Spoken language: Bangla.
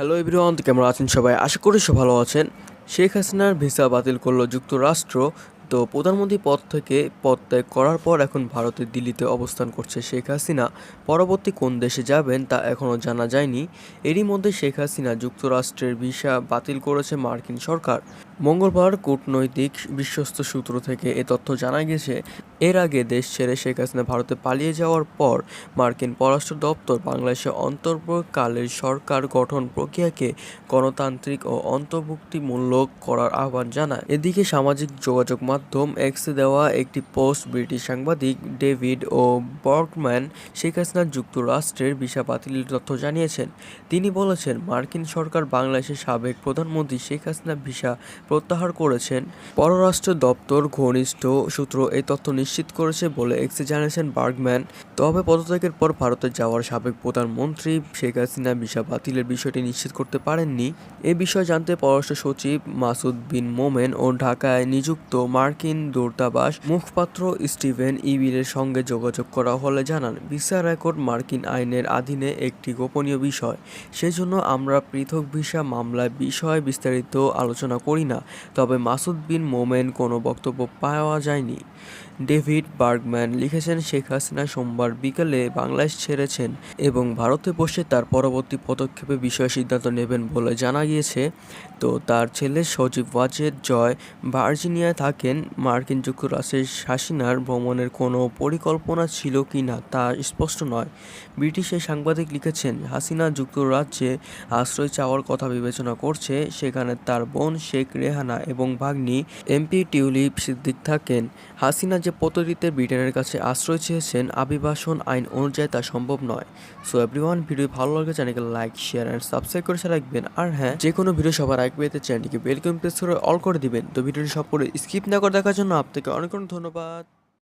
হ্যালো এভরিওয়ান কেমন আছেন সবাই? আশা করি সব ভালো আছেন। শেখ হাসিনার ভিসা বাতিল করল যুক্তরাষ্ট্র। তো প্রধানমন্ত্রী পদ থেকে পদত্যাগ করার পর এখন ভারতের দিল্লিতে অবস্থান করছে শেখ হাসিনা। পরবর্তী কোন দেশে যাবেন তা এখনও জানা যায়নি। এরই মধ্যে শেখ হাসিনা যুক্তরাষ্ট্রের ভিসা বাতিল করেছে মার্কিন সরকার। মঙ্গলবার কূটনৈতিক বিশ্বস্ত সূত্র থেকে এ তথ্য জানা গেছে, এর আগে দেশ ছেড়ে শেখ হাসিনা ভারতে পালিয়ে যাওয়ার পর মার্কিন পররাষ্ট্র দপ্তর বাংলাদেশে অন্তর্বর্তীকালের সরকার গঠন প্রক্রিয়াকে গণতান্ত্রিক ও অন্তর্ভুক্তিমূলক করার আহ্বান জানায়। এদিকে সামাজিক যোগাযোগ মাধ্যম এক্সে দেওয়া একটি পোস্ট ব্রিটিশ সাংবাদিক ডেভিড ও বর্গম্যান শেখ হাসিনার যুক্তরাষ্ট্রের ভিসা বাতিলের তথ্য জানিয়েছেন। তিনি বলেছেন, মার্কিন সরকার বাংলাদেশের সাবেক প্রধানমন্ত্রী শেখ হাসিনা ভিসা প্রত্যাহার করেছেন। পররাষ্ট্র দপ্তর ঘনিষ্ঠ সূত্র এই তথ্য নিশ্চিত করেছে বলে এক্সে জানিয়েছেন বার্গম্যান তবে পদত্যাগের পর ভারতে যাওয়ার সাবেক প্রধানমন্ত্রী শেখ হাসিনা ভিসা বাতিলের বিষয়টি নিশ্চিত করতে পারেননি। এ বিষয়ে জানতে পররাষ্ট্র সচিব মাসুদ বিন মোমেন ও ঢাকায় নিযুক্ত মার্কিন দূতাবাস মুখপাত্র স্টিভেন ইবিলের সঙ্গে যোগাযোগ করা হলে জানান, ভিসা রেকর্ড মার্কিন আইনের অধীনে একটি গোপনীয় বিষয়। সেজন্য আমরা পৃথক ভিসা মামলায় বিষয়ে বিস্তারিত আলোচনা করি না। তবে মাসুদ বিন মোমেন কোনো বক্তব্য পাওয়া যায়নি। ডেভিড বার্গম্যান লিখেছেন, শেখ হাসিনা সোমবার বিকেলে বাংলাদেশ ছেড়েছেন এবং ভারতে বসে তার পরবর্তী পদক্ষেপে বিষয়ে সিদ্ধান্ত নেবেন বলে জানা গিয়েছে। তো তার ছেলে সজীব ওয়াজেদ জয় ভার্জিনিয়ায় থাকেন। মার্কিন যুক্তরাষ্ট্রের হাসিনার ভ্রমণের কোনো পরিকল্পনা ছিল কি না তা স্পষ্ট নয়। ব্রিটিশের সাংবাদিক লিখেছেন, হাসিনা যুক্তরাজ্যে আশ্রয় চাওয়ার কথা বিবেচনা করছে। সেখানে তার বোন শেখ রেহানা এবং ভাগ্নি এমপি টিউলিপ সিদ্দিক থাকেন। হাসিনা যে পদ্ধতিতে ব্রিটেনের কাছে আশ্রয় চেয়েছেন আবিবাসন আইন অনুযায়ী তা সম্ভব নয়। সো এভরিওয়ান ভিডিও ভালো লাগে চ্যানেলকে লাইক শেয়ার অ্যান্ড সাবস্ক্রাইব করে রাখবেন আর হ্যাঁ যে কোনো ভিডিও সবার আগে পেতে চ্যানেলটিকে বেলকম প্রেস করে অল করে দিবেন। তো ভিডিওটি সব করে স্কিপ না করে দেখার জন্য আপনাকে অনেক অনেক ধন্যবাদ।